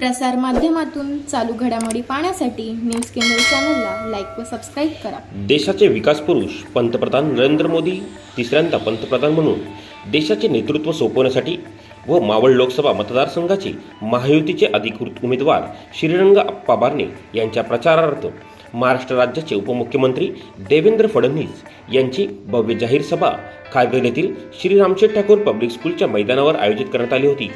प्रसार माध्यमातून चालू घडामोडी पाहण्यासाठी न्यूज केंद्र चॅनलला लाईक व सबस्क्राईब करा. देशाचे विकास पुरुष पंतप्रधान नरेंद्र मोदी तिसऱ्यांदा पंतप्रधान म्हणून देशाचे नेतृत्व सोपवण्यासाठी व मावळ लोकसभा मतदारसंघाचे महायुतीचे अधिकृत उमेदवार श्रीरंग अप्पा बारणे यांच्या प्रचारार्थ महाराष्ट्र राज्याचे उपमुख्यमंत्री देवेंद्र फडणवीस यांची भव्य जाहीर सभा खारघर येथील श्री रामशेठ ठाकूर पब्लिक स्कूलच्या मैदानावर आयोजित करण्यात आली होती.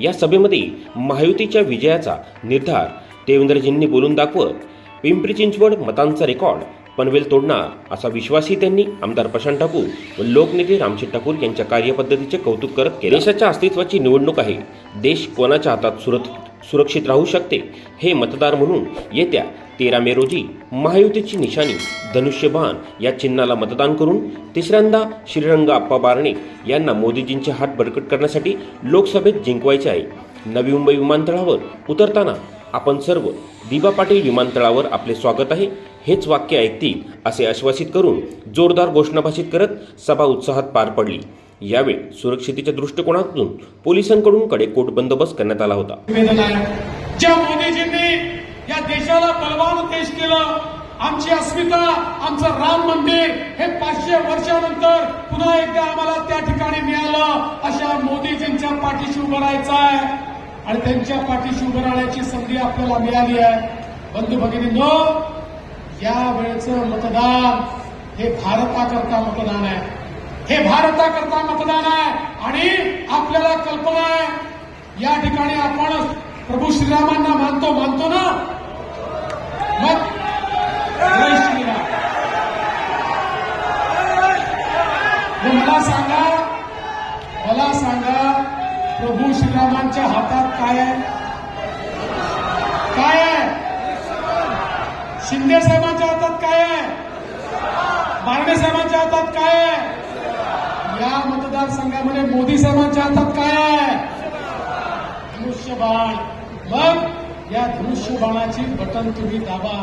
या सभेमध्ये महायुतीच्या विजयाचा निर्धार देवेंद्रजींनी बोलून दाखवत पिंपरी चिंचवड मतांचा रेकॉर्ड पनवेल तोडणार असा विश्वासही त्यांनी आमदार प्रशांत ठाकूर व लोकनेते रामशेठ ठाकूर यांच्या कार्यपद्धतीचे कौतुक करत केले. देशाच्या अस्तित्वाची निवडणूक आहे. देश कोणाच्या हातात सुरत सुरक्षित राहू शकते हे मतदार म्हणून येत्या तेरा मे रोजी महायुतीची निशाणी धनुष्यबाण या चिन्हाला मतदान करून तिसऱ्यांदा श्रीरंग आप्पा बारणे यांना मोदीजींचे हात बळकट करण्यासाठी लोकसभेत जिंकवायचे आहे. नवी मुंबई विमानतळावर उतरताना आपण सर्व दिबा पाटील विमानतळावर आपले स्वागत आहे. हेच वाक्य ऐकतील असे आश्वासित करून जोरदार घोषणाभाषित करत सभा उत्साहात पार पडली. यावेळी सुरक्षितेच्या दृष्टिकोनातून पोलिसांकडून कडेकोट बंदोबस्त करण्यात आला होता. ज्या मोदीजींनी या देशाला बलवान देश केलं आमची अस्मिता आमचं राम मंदिर हे पाचशे वर्षानंतर पुन्हा एकदा आम्हाला त्या ठिकाणी मिळालं अशा मोदीजींच्या पाठीशी उभं राहायचं आहे. आणि त्यांच्या पाठीशी उभं राहण्याची संधी आपल्याला मिळाली आहे. बंधू भगिनींनो या वेळेचं मतदान हे भारताकरता मतदान आहे. हे भारताकरता मतदान आहे आणि आपल्याला कल्पना आहे. या ठिकाणी आपण प्रभू श्रीरामांना मानतो मानतो ना? मग जय श्रीराम. मला सांगा मला सांगा प्रभू श्रीरामांच्या हातात काय आहे? काय आहे? शिंदे साहेबांच्या हातात काय आहे? बारणे साहेबांच्या हातात काय आहे? या मतदारसंघामध्ये मोदी साहेबांच्या हातात काय आहे? धनुष्यबाण मग या धनुष्यबाणाची बटन तुम्ही दाबा.